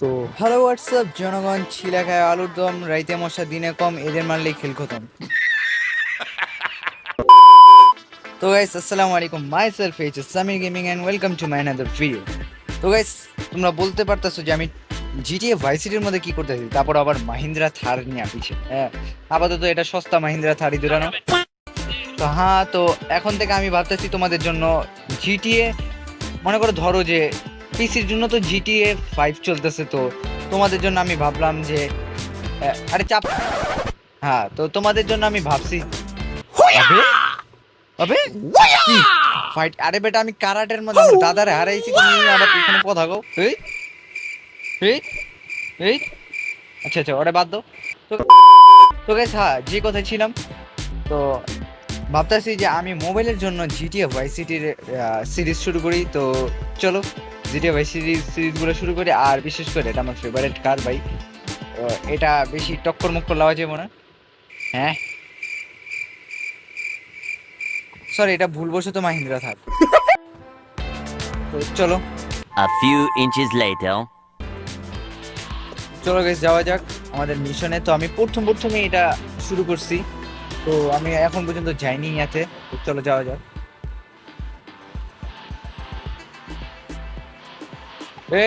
তো hello WhatsApp জনগণ? ছিলা খায় আলুর দম, রাইতে মশা, দিনে কম, এদের মারলেই খেল খতম। তো গাইস আসসালামু আলাইকুম myself H Samir gaming and welcome to my another video তো গাইস তোমরা বলতে পারতেছো যে আমি জিটিএ ভাই সিটির মধ্যে কি করতেছি তারপর আবার মাহিন্দ্রা থার নিয়ে পিছে হ্যাঁ আপাতত এটা সস্তা মাহিন্দ্রা থারই দূরানো তো হ্যাঁ তো এখন থেকে আমি ভাবতেছি তোমাদের জন্য জিটিএ মনে করো ধরো যে পিসির জন্য তো জিটিএ ফাইভ চলতেছে তো তোমাদের জন্য আমি ভাবলাম যে আরে চাপ। হ্যাঁ তো তোমাদের জন্য আমি ভাবছি। আবে? ফাইট আরে বেটা আমি কারাটের মধ্যে আমার দাদারে হারাইছি তুমি আবার এখানে কথা কও। এই? এই? এই? আচ্ছা আচ্ছা ওটা বাদ দাও। তো তো গাইস হ্যাঁ যে কথা ছিলাম তো ভাবতেছি যে আমি মোবাইলের জন্য জিটিএ ভাই সিটির সিরিজ শুরু করি। তো চলো জিটিএ ভাই সিরিজ সিরিজগুলো শুরু করি আর বিশেষ করে এটা আমার ফেভারিট কার ভাই? তো এটা বেশি টক্কর মুক্কর লাওয়া যাবে না। হ্যাঁ? সরি এটা ভুলবশত মাহিন্দ্রা থাক। তো চলো। A few inches later. চলো গেছ যাওয়া যাক আমাদের মিশনে তো আমি প্রথম প্রথমে এটা শুরু করছি। তো আমি এখন পর্যন্ত যাইনি ইয়াতে। চলো যাওয়া যাক। এ।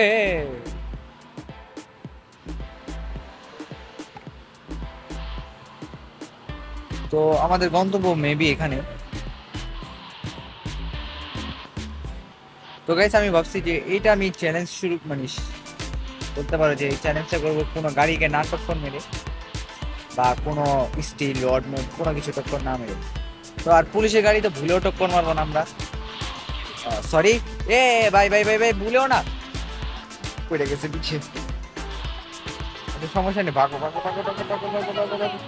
তো আমাদের গন্তব্য মেবি এখানে। তো গাইস আমি ভাবছি যে এটা আমি চ্যালেঞ্জ শুরু মানে বলতে পারো যে চ্যালেঞ্জটা করব কোনো গাড়িকে না টক্কর মেরে বা কোনো স্টিল রড কোনো কিছু টক্কর না মেরে। তো আর পুলিশের গাড়ি তো ভুলেও টক্কর মারবো না আমরা। সরি এ, ভাই ভাই ভাই ভাই, ভুলেও না। পড়ে গেছে পিছে আচ্ছা, সমস্যা নেই ভাগো ভাগো ভাগো ভাগো ভাগো ভাগো ভাগো ভাগো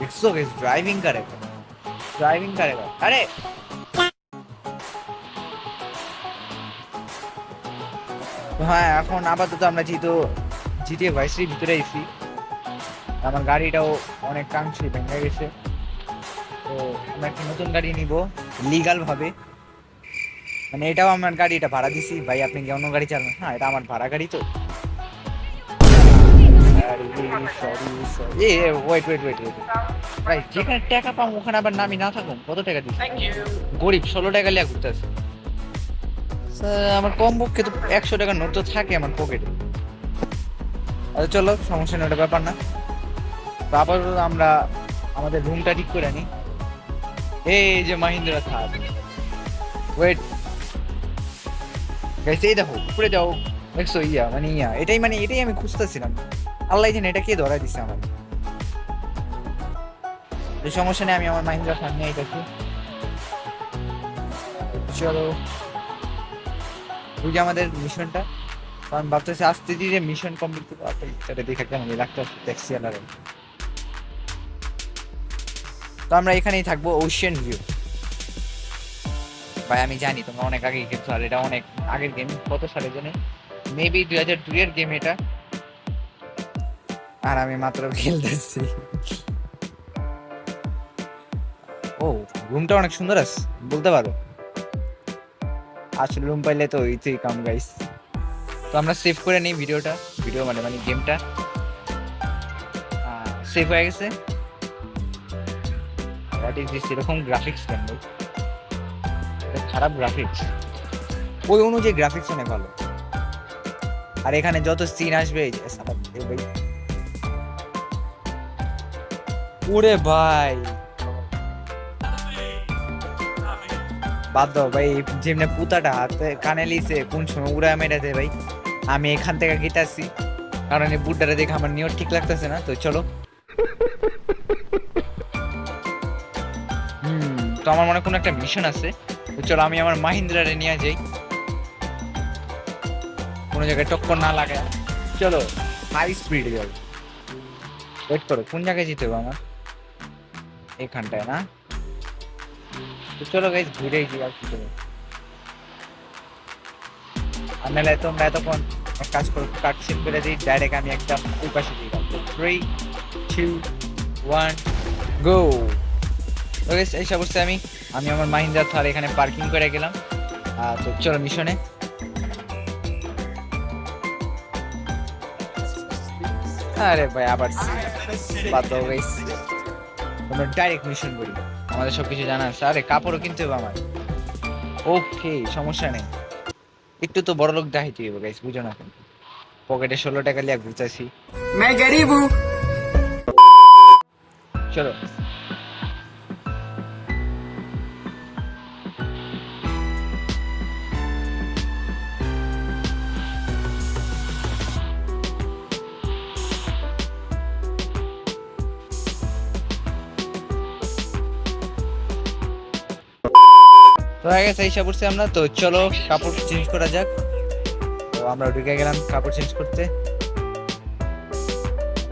দেখছ গেছ ড্রাইভিং করেगा ড্রাইভিং করেगा আরে! হ্যাঁ এখন আপাতত আমরা যেহেতু জিটিএ ভাইসির ভিতরে এসি আমার গাড়িটাও অনেক অনেকাংশে ভেঙে গেছে। তো আমরা একটা নতুন গাড়ি নিব। লিগাল ভাবে। মানে এটাও আমার গাড়ি এটা ভাড়া দিছি। ভাই আপনি কি অন্য গাড়ি চালান? হ্যাঁ এটা আমার ভাড়া গাড়ি তো। সরি সরি এ ওয়েট ওয়েট ওয়েট ওয়েট ভাই যেখানে টাকা পাবো ওখানে আবার নামি না থাকুন। কত টাকা দিচ্ছি গরিব ষোলো টাকা লিয়া ঘুরতেছে আমার কম পক্ষে তো একশো টাকার নোট তো থাকে আমার পকেটে আচ্ছা চলো সমস্যা নেই ওটা ব্যাপার না। আমরা আমাদের রুমটা ঠিক করে নিই এই যে মাহিন্দ্রা থার। ওয়েট গাইস এই দেখো, উপরে যাও। দেখছ, ইয়া মানে ইয়া, এটাই মানে এটাই আমি খুঁজতেছিলাম। আল্লাহ জানে এটা কে ধরা দিছে আমার তো সমস্যা নেই, আমি আমার মাহিন্দ্রা থার নিয়ে এটাছি চলো। যে আমাদের মিশনটা। কারণ ভাবতেছি আস্তে ধীরে মিশন কমপ্লিট এটা দেখে কেমন লাগতে ট্যাক্সি আলারে তো আমরা এখানেই থাকব ওশিয়ান ভিউ ভাই, আমি জানি তোমরা অনেক আগে খেলছো, আর এটা অনেক আগের গেম কত সালে জানি? মেবি দুই হাজার দুই এর গেম এটা। আর আমি মাত্র খেলতেছি। ও রুমটা অনেক সুন্দর আছে, বলতে পারো। আসলে রুম পাইলে তো ইতেই কাম গাইস তো আমরা সেভ করে নিই ভিডিওটা ভিডিও মানে মানে গেমটা সেভ হয়ে গেছে। হোয়াট ইজ দিস এরকম গ্রাফিক্স কেন খারাপ গ্রাফিক্স ওই অনুযায়ী গ্রাফিক্স অনেক ভালো। আর এখানে যত সিন আসবে ওরে ভাই। বাদ দাও ভাই যেমনি পুতাটা, হাতে কানে লিছে, কোন সময় উড়া মেরে দেয় ভাই। আমি এখান থেকে গেটাছি কারণ এই বুটটারে দেখে আমার নিয়র ঠিক লাগতেছে না, তো চলো। তো আমার মনে কোনো একটা মিশন আছে। চলো আমি আমার মাহিন্দ্রারে নিয়ে যাই। কোনো জায়গায় টক্কর না লাগে চলো হাই স্পিড যাও ওয়েট করো, কোন জায়গায় যেতে হবে আমার? এখানটায় না? তো চলো গাইজ ঘুরে যাই আর কি করব। আর তোমরা এতক্ষণ এক কাজ করো কাট সিন করে দিই ডাইরেক্ট আমি একটা ওই পাশে দিয়ে থ্রি টু ওয়ান গো তো এই অবস্থায় আমি। আমি আমার মাহিন্দা থার এখানে পার্কিং করে গেলাম। তো চলো মিশনে। আরে ভাই আবার বাদ দাও গাইস আমরা ডাইরেক্ট মিশন করি আমাদের সব কিছু জানা আছে। আরে কাপড়ও কিনতে হবে আমার। ওকে সমস্যা নেই। একটু তো বড় লোক দাহিতে হবে গাইস বুঝো না। পকেটে ষোলো টাকা লিয়া ঘুরতেছি। চলো। তো হয়ে গেছে এইসব উঠছে আমরা। তো চলো, কাপড় চেঞ্জ করা যাক। তো আমরা ঢুকে গেলাম কাপড় চেঞ্জ করতে।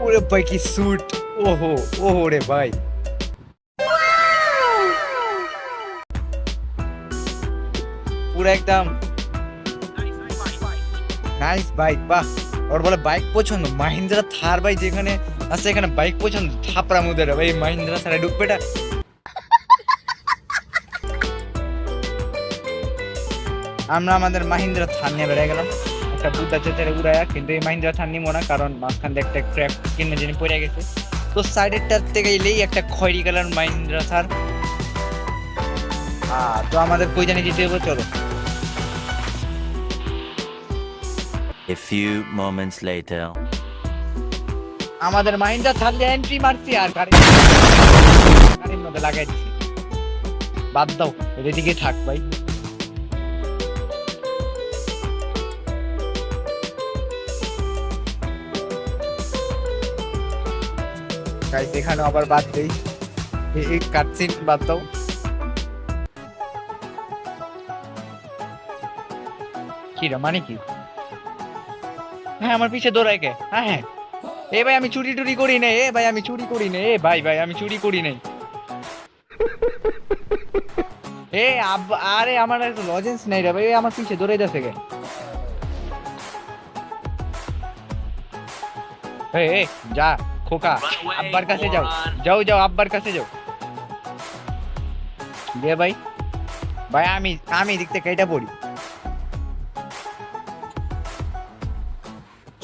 ওরে ভাই, কি স্যুট ওহো ওহো রে ভাই। পুরো একদম। নাইস বাইক বাহ। ওর বলে বাইক পছন্দ। মাহিন্দ্রা থার ভাই যেখানে আছে, এখানে বাইক পছন্দ। থাপড়া মুদের। ভাই, মাহিন্দ্রা ছাড়া ঢুকবে আমরা আমাদের মাহিন্দ্রা থান নিয়ে বেড়ে গেলাম। একটা বুদ্ধা চেচারে উড়ায়া কিন্তু এই মাহিন্দ্রা থার নিবো না কারণ মাঝখান দিয়ে একটা ক্র্যাপ কিনে যিনি পড়ে গেছে। তো সাইডেরটার থেকে এলেই একটা খয়েরি কালার মাহিন্দ্রা থার তো আমাদের কই জানি যেতে হবে চলো। A few moments later. আমাদের মাহিন্দ্রা থার দিয়ে এন্ট্রি মারছি আর গাড়ি গাড়ির মধ্যে লাগাই দিছি। বাদ দাও এদিকে থাক ভাই। গাইস এখানে আবার বাদ দেই। এই- কাটসিন বাদ দাও। কি রে মানে কি? হ্যাঁ আমার পিছে দৌড়ায় কে হ্যাঁ হ্যাঁ। এ ভাই, আমি চুরি টুরি করি নাই এ ভাই, আমি চুরি করি নাই এ ভাই ভাই, আমি চুরি করি নাই এ আরে, আমার লজেন্স নাই রে ভাই আমার পিছে দৌড়াই যাচ্ছে কে? এ, যা। খোকা, আব্বার কাছে যাও। যাও যাও, আব্বার কাছে যাও। দে ভাই। ভাই, আমি আমি দিক থেকে এটা পড়ি।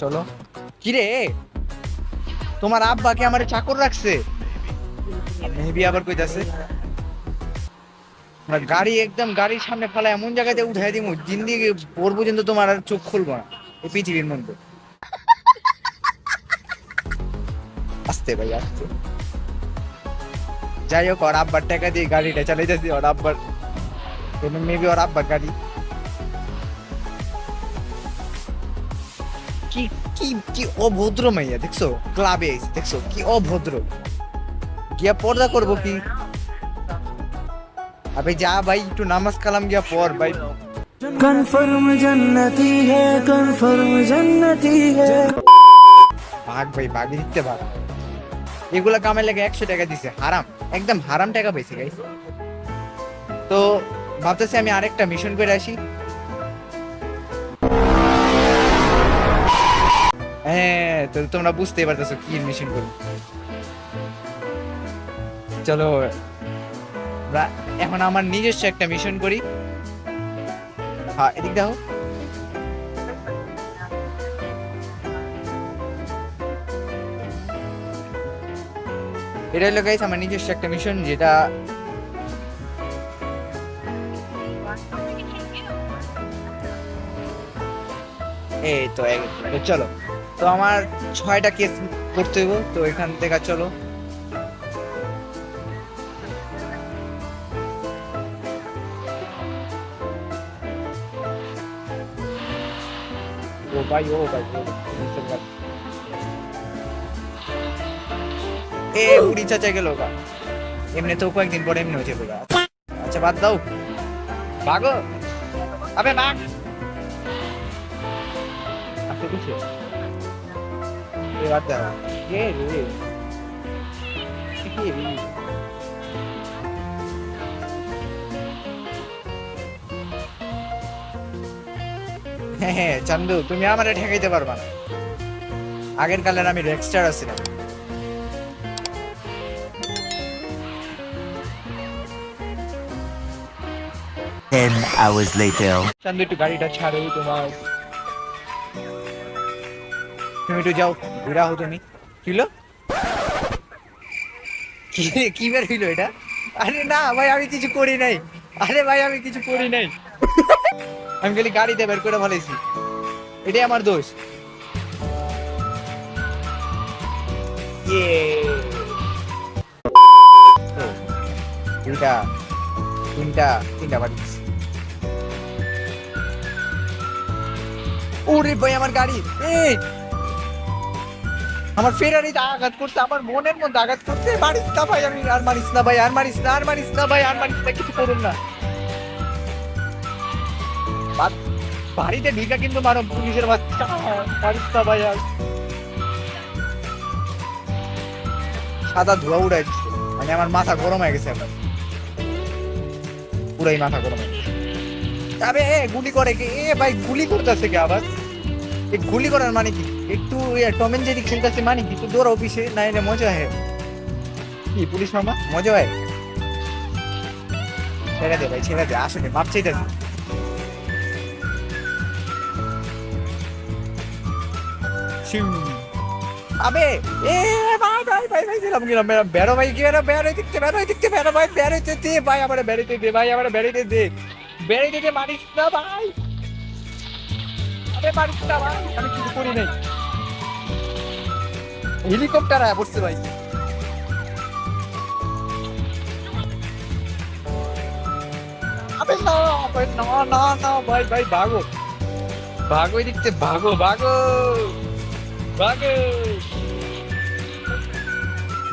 চলো। কিরে? তোমার আব্বাকে আমার চাকর রাখছে? মেবি আবার কইতাছে। আমরা গাড়ি একদম গাড়ির সামনে ফেলা এমন জায়গাতে উঠাই দিব জিন্দিগি পর পর্যন্ত তোমার আর চোখ খুলবো না। এই পৃথিবীর মধ্যে। আসতে ভাই আসতে। যাই হোক ওর আব্বার টাকা দিয়ে গাড়িটা চালিয়ে যাচ্ছি ওর আব্বার মেবি ওর আব্বার গাড়ি। কি কি কি অভদ্র মাইয়া দেখছ? ক্লাবে আইছে দেখছ? কি অভদ্র। গিয়া পর্দা করব কি? আবে যা ভাই একটু নামাজ কালাম গিয়া পর ভাই। কনফার্ম জান্নাতি হে কনফার্ম জান্নাতি হে ভাগ ভাই ভাগ দিতে ভাগ এগুলা কামের লেগে একশো টাকা দিছে। হারাম। একদম হারাম টাকা পাইছে গাইস তো ভাবতেছি আমি আরেকটা মিশন করে আসি। হ্যাঁ তো তোমরা বুঝতেই পারতেছো কি মিশন করব। চলো এখন আমার নিজস্ব একটা মিশন করি। হ্যাঁ এদিক দেখো এটা হলো গাইস আমার নিজস্ব একটা মিশন যেটা এই তো চলো তো আমার ছয়টা কেস করতে হইব, তো এখান থেকে চলো ও ভাই ও ভাই। এ, বুড়ি চাচা গেল এমনি তো কয়েকদিন পরে এমনি হয়েছে বোঝা আচ্ছা বাদ দাও। ভাগো আবে ভাগ আপনি কিছু এ, বাদ দাও। কে রে? হ্যাঁ হ্যাঁ চান্দু, তুমি আমারে ঠেকাইতে পারবা না। আগের কালের আমি রেক্সটার আছিলাম Ten hours later. চান্দু একটু গাড়িটা ছাড়ো, তোমার। তুমি একটু যাও, ঘুরা হো তুমি। কি কি বের হইল এটা? আরে না, ভাই, আমি কিছু করি নাই। আরে ভাই, আমি কিছু করি নাই। আমি খালি গাড়িতে বের করে ফেলেছি। এটাই আমার দোষ। ইয়ে। দুইটা, তিনটা তিনটা বাড়ি ওরে ভাই, আমার গাড়ি। আমার ফেরারিতে আঘাত করতে, আমার মনের মধ্যে আঘাত করতে মারিস না ভাই, আমি আর মারিস না ভাই, আর মারিস না, আর মারিস না ভাই, আর মারিস না, কিছু করুন না। বাড়িতে ঢুকা কিন্তু মারো, পুলিশের বাচ্চা মারিস না ভাই, আর। সাদা ধোয়া উড়াই মানে আমার মাথা গরম হয়ে গেছে এখন। পুরাই মাথা গরম হয়ে গেছে। আবে গুলি করে কে? এ ভাই, গুলি করতেছে কে আবার? গুলি করার মানে কি? একটু টম এন্ড জেরি খেলতেছে মানে কি? একটু দৌড় অফিসে না এলে মজা হয়। কি পুলিশ মামা? মজা হয়। ছেড়ে দে ভাই ছেড়ে দে আসলে মাপ চাইতেছি। আবে এ ভাই ভাই ভাই ভাই দিলাম গেলাম বেরো বেরো ভাই কি বেরো বেরো দিকতে বেরো দিকতে বেরো ভাই বেরোতে দে ভাই আমার বেরোতে দে ভাই আমার বেরোতে দে। বেরোতে দে মারিস না ভাই। হেলিকপ্টার আয়া পড়ছে ভাই। ভাই না না ভাই ভাই, ভাগো। ভাগো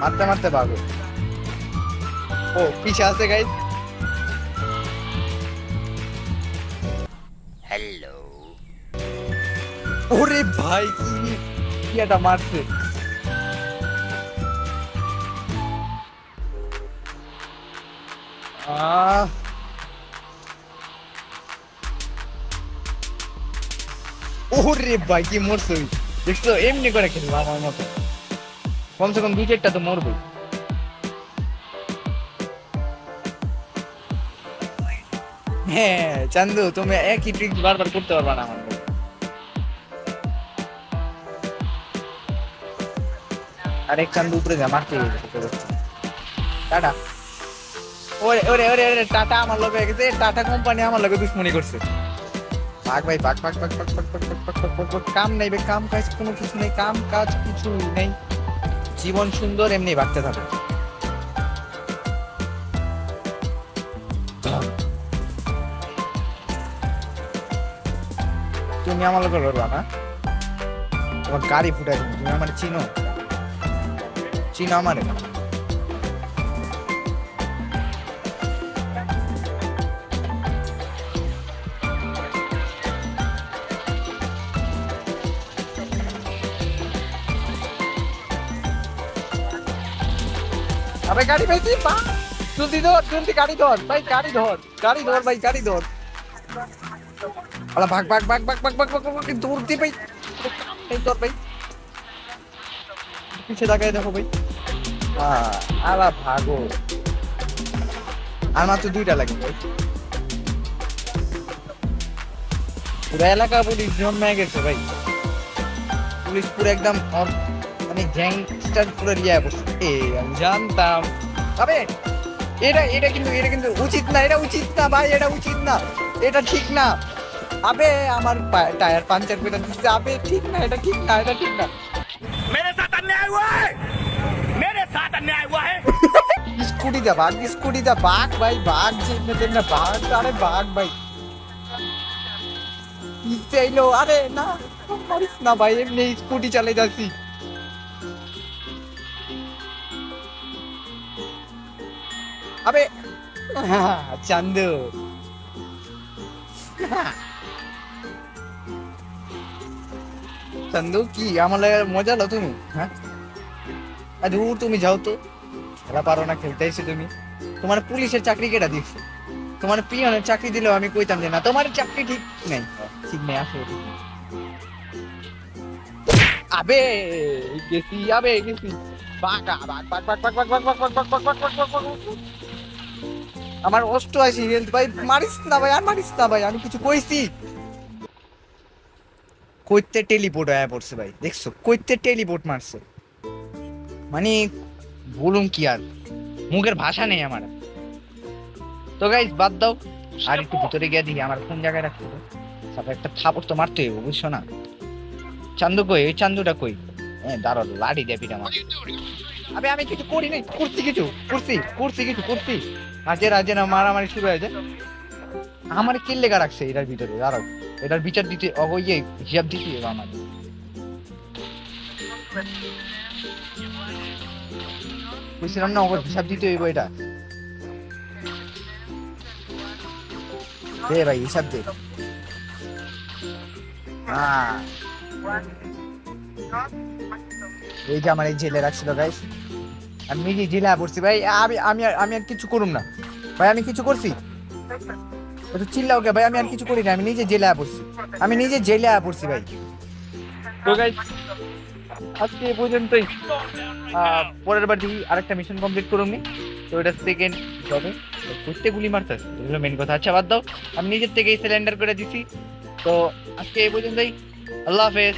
মারতে মারতে ভাগো। ও, পিছে আছে গাই Hello. ওরে ভাই, কি একটা মারছে। আহ। ওরে ভাই, কি মরছে। দেখছ, এমনি করে খেলব আমার মতো। কমসে কম দুই চারটা তো মরবো হ্যাঁ চান্দু, তুমি একই ট্রিক বারবার করতে পারবা না আমার আরেক চান্দু উপরে যা মারতে টাটা ওরে ওরে ওরে ওরে টাটা আমার লগে গেছে টাটা কোম্পানি আমার লগে দুশ্মনী করছে ভাগ ভাই ভাগ ভাগ ভাগ ভাগ ভাগ ভাগ ভাগ ভাগ ভাগ ভাগ। কাম নেই বে কাম কাজ কোনো কিছু নেই কাম কাজ কিছু নেই জীবন সুন্দর এমনি ভাগতে থাকো তুমি আমার লোক লড়বা না তোমার গাড়ি ফুটাই। তুমি আমার চিনো ചീനാമരം মানে আরে গাড়ি ভাই তুই পা জলদি ধর জলদি গাড়ি ধর। ভাই, গাড়ি ধর গাড়ি ধর, ভাই, গাড়ি ধর। আরে ভাগ ভাগ ভাগ ভাগ ভাগ ভাগ ভাগ দূর দি ভাই। এই তোর, ভাই। পিছে তাকায় দেখো, ভাই। আলা ভাগো। আর মাত্র দুইটা লাগে। পুরো এলাকা পুলিশ জন্মে গেছে ভাই। পুলিশ পুরো একদম মানে গ্যাংস্টার পুরো রিয়া করছে এ, আমি জানতাম। তবে এটা এটা কিন্তু এটা কিন্তু উচিত না, এটা উচিত না ভাই, এটা উচিত না। এটা ঠিক না। আবে, আমার টায়ার পাঞ্চার করে দিচ্ছে। আবে, ঠিক না, এটা ঠিক না, এটা ঠিক না। মেরে সাথে অন্যায় হয় साथ अन्याय हुआ है? स्कूटी दा भाग, स्कूटी दा भाग भाई, भाग जेब में तेरे भाग, अरे भाग भाई। इससे ही लो, अरे ना मरिस ना भाई मैं स्कूटी चले जाती। अबे, चंद। चंदू की आम्हाला मज़ा लो तुम्ही हा? তুমি যাও তো খেলা পারো না খেলতে এসে তুমি তোমার পুলিশের চাকরি কেটা তোমার পিয়নের চাকরি দিলেও আমি কইতাম যে না তোমার চাকরি ঠিক ঠিক নেই আবে গেছি আবে গেছি আমার অষ্ট আছে হেলথ ভাই মারিস না ভাই আর মারিস না ভাই আমি কিছু কইছি কইতে টেলিপোর্ট আয়া পড়ছে ভাই দেখছ কইতে টেলিপোর্ট মারছে মানে বলুন কি আর মুখের ভাষা নেই আমার। তো গাইস বাদ দাও। আর একটু ভিতরে গিয়ে দেখি আমার কোন জায়গায় রাখছে তারপর একটা থাপড় তো মারতে হইব বুঝছ না? চান্দু কই? এই চান্দুটা কই? হ্যাঁ দাঁড়াও লাড়ি দিয়ে পিটা মার আবে আমি কিছু করি নাই। করছি কিছু করছি করছি কিছু করছি। আজে রাজে না মারামারি শুরু হয়েছে আমার কি লেগা রাখছে এটার ভিতরে? দাঁড়াও এটার বিচার দিতে অবইয়ে হিসাব দিতে আমার বুঝছিলাম না ওর হিসাব দিতে হইব এটা। দে ভাই, হিসাব দে। হ্যাঁ। এই যে আমার এই জেলে রাখছিল গাইস আমি নিজে জেলে পড়ছি, ভাই। আমি আমি আমি আর কিছু করুম না। ভাই, আমি কিছু করছি? একটু চিল্লাও কে, ভাই। আমি আর কিছু করি না, আমি নিজে জেলে পড়ছি। আমি নিজে জেলে পড়ছি, ভাই। তো গাইস আজকে পর্যন্তই। পরের বার দেখি আরেকটা মিশন কমপ্লিট করুন তো এটা সেকেন্ড হবে ঘুরতে গুলি মারতে এগুলো মেন কথা। আচ্ছা বাদ দাও। আমি নিজের থেকেই সিলিন্ডার করে দিছি। তো আজকে এই পর্যন্তই। আল্লাহ হাফেজ।